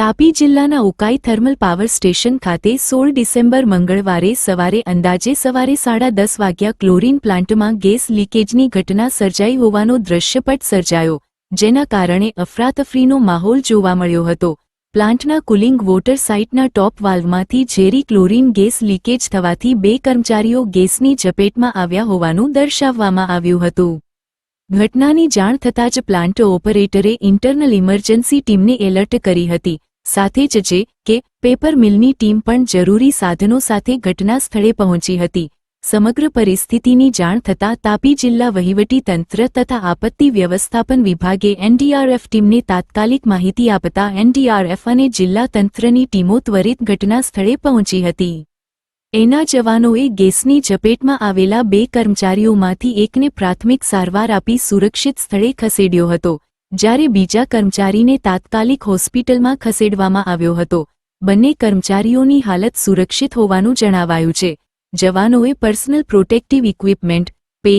તાપી જિલ્લાના Ukai thermal power station ખાતે સોળ ડિસેમ્બર મંગળવારે સવારે અંદાજે સવારે સાડા દસ વાગ્યા ક્લોરીન પ્લાન્ટમાં ગેસ લીકેજની ઘટના સર્જાઈ હોવાનો દ્રશ્યપટ સર્જાયો, જેના કારણે અફરાતફરીનો માહોલ જોવા મળ્યો હતો. પ્લાન્ટના કુલિંગ વોટર સાઇટના ટોપ વાલ્વમાંથી ઝેરી ક્લોરીન ગેસ લીકેજ થવાથી બે કર્મચારીઓ ગેસની ઝપેટમાં આવ્યા હોવાનું દર્શાવવામાં આવ્યું હતું. ઘટનાની જાણ થતાં જ પ્લાન્ટ ઓપરેટરે ઇન્ટરનલ ઇમરજન્સી ટીમને એલર્ટ કરી હતી સાથે જ જે કે પેપર મિલની ટીમ પણ જરૂરી સાધનો સાથે ઘટના સ્થળે પહોંચી હતી. સમગ્ર પરિસ્થિતિની જાણ થતાં તાપી જિલ્લા વહીવટી તંત્ર તથા આપત્તિ વ્યવસ્થાપન વિભાગે એનડીઆરએફ ટીમને તાત્કાલિક માહિતી આપતા એનડીઆરએફ અને જિલ્લા તંત્રની ટીમો ત્વરિત ઘટના સ્થળે પહોંચી હતી. એના જવાનોએ ગેસની ઝપેટમાં આવેલા બે કર્મચારીઓમાંથી એકને પ્રાથમિક સારવાર આપી સુરક્ષિત સ્થળે ખસેડ્યો હતો. જ્યારે બીજા કર્મચારીને તાત્કાલિક હોસ્પિટલમાં ખસેડવામાં આવ્યો હતો, બંને કર્મચારીઓની હાલત સુરક્ષિત હોવાનું જણાવાયું છે. જવાનોએ પર્સનલ પ્રોટેક્ટિવ ઇક્વિપમેન્ટ, પે,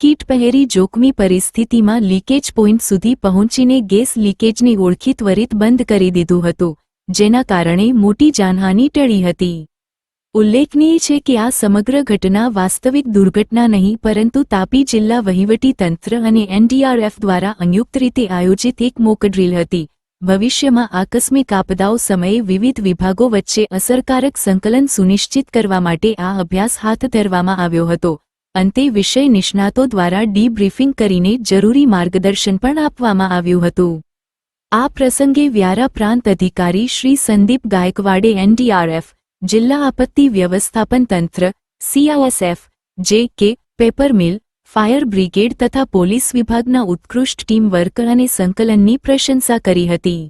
કીટ પહેરી જોખમી પરિસ્થિતિમાં લીકેજ પોઇન્ટ સુધી પહોંચીને ગેસ લીકેજની ઓળખી ત્વરિત બંધ કરી દીધું હતું, જેના કારણે મોટી જાનહાની ટળી હતી. ઉલ્લેખનીય છે કે આ સમગ્ર ઘટના વાસ્તવિક દુર્ઘટના નહીં, પરંતુ તાપી જિલ્લા વહીવટી તંત્ર અને એનડીઆરએફ દ્વારા સંયુક્ત રીતે આયોજિત એક મોક ડ્રીલ હતી. ભવિષ્યમાં આકસ્મિક આપદાઓ સમયે વિવિધ વિભાગો વચ્ચે અસરકારક સંકલન સુનિશ્ચિત કરવા માટે આ અભ્યાસ હાથ ધરવામાં આવ્યો હતો. અંતે વિષય નિષ્ણાતો દ્વારા ડીબ્રીફિંગ કરીને જરૂરી માર્ગદર્શન પણ આપવામાં આવ્યું હતું. આ પ્રસંગે વ્યારા પ્રાંત અધિકારી શ્રી સંદીપ ગાયકવાડે એનડીઆરએફ જિલ્લા આપત્તિ વ્યવસ્થાપન તંત્ર સીઆઈએસએફ જે કે પેપર મિલ ફાયર બ્રિગેડ તથા પોલીસ વિભાગના ઉત્કૃષ્ટ ટીમ વર્ક અને સંકલનની પ્રશંસા કરી હતી.